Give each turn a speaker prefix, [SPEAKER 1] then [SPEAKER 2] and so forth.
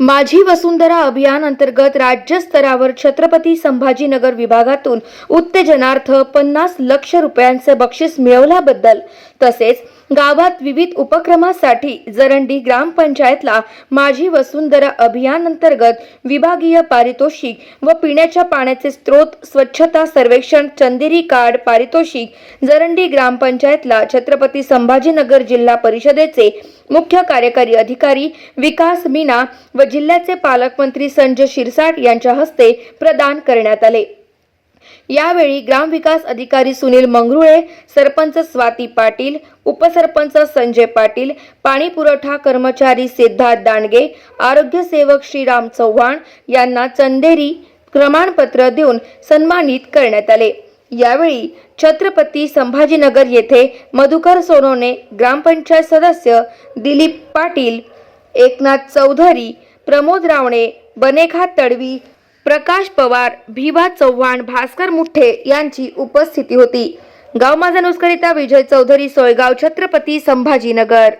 [SPEAKER 1] माझी वसुंधरा अभियान अंतर्गत राज्य स्तरावर छत्रपती संभाजीनगर विभागातून उत्तेजनार्थ पन्नास लक्ष रुपयांचे बक्षीस मिळवल्याबद्दल तसेच गावात विविध उपक्रमासाठी जरंडी ग्रामपंचायतला माझी वसुंधरा अभियान अंतर्गत विभागीय पारितोषिक व पिण्याच्या पाण्याचे स्रोत स्वच्छता सर्वेक्षण चंदेरी कार्ड पारितोषिक जरंडी ग्रामपंचायतला छत्रपती संभाजीनगर जिल्हा परिषदेचे मुख्य कार्यकारी अधिकारी विकास मीना व जिल्ह्याचे पालकमंत्री संजय शिरसाट यांच्या हस्ते प्रदान करण्यात आले. यावेळी ग्रामविकास अधिकारी सुनील मंगरुळे सरपंच स्वाती पाटील उपसरपंच संजय पाटील पाणी पुरवठा कर्मचारी सिद्धार्थ दांडगे आरोग्य सेवक श्रीराम चव्हाण यांना चंदेरी प्रमाणपत्र देऊन सन्मानित करण्यात आले. यावेळी छत्रपती संभाजीनगर येथे मधुकर सोनवणे ग्रामपंचायत सदस्य दिलीप पाटील एकनाथ चौधरी प्रमोद रावणे बनेखा तडवी प्रकाश पवार भिवा चव्हाण भास्कर मुठ्ठे यांची उपस्थिती होती. गाव माझा नुस्करिता विजय चौधरी सोयगाव छत्रपती संभाजीनगर.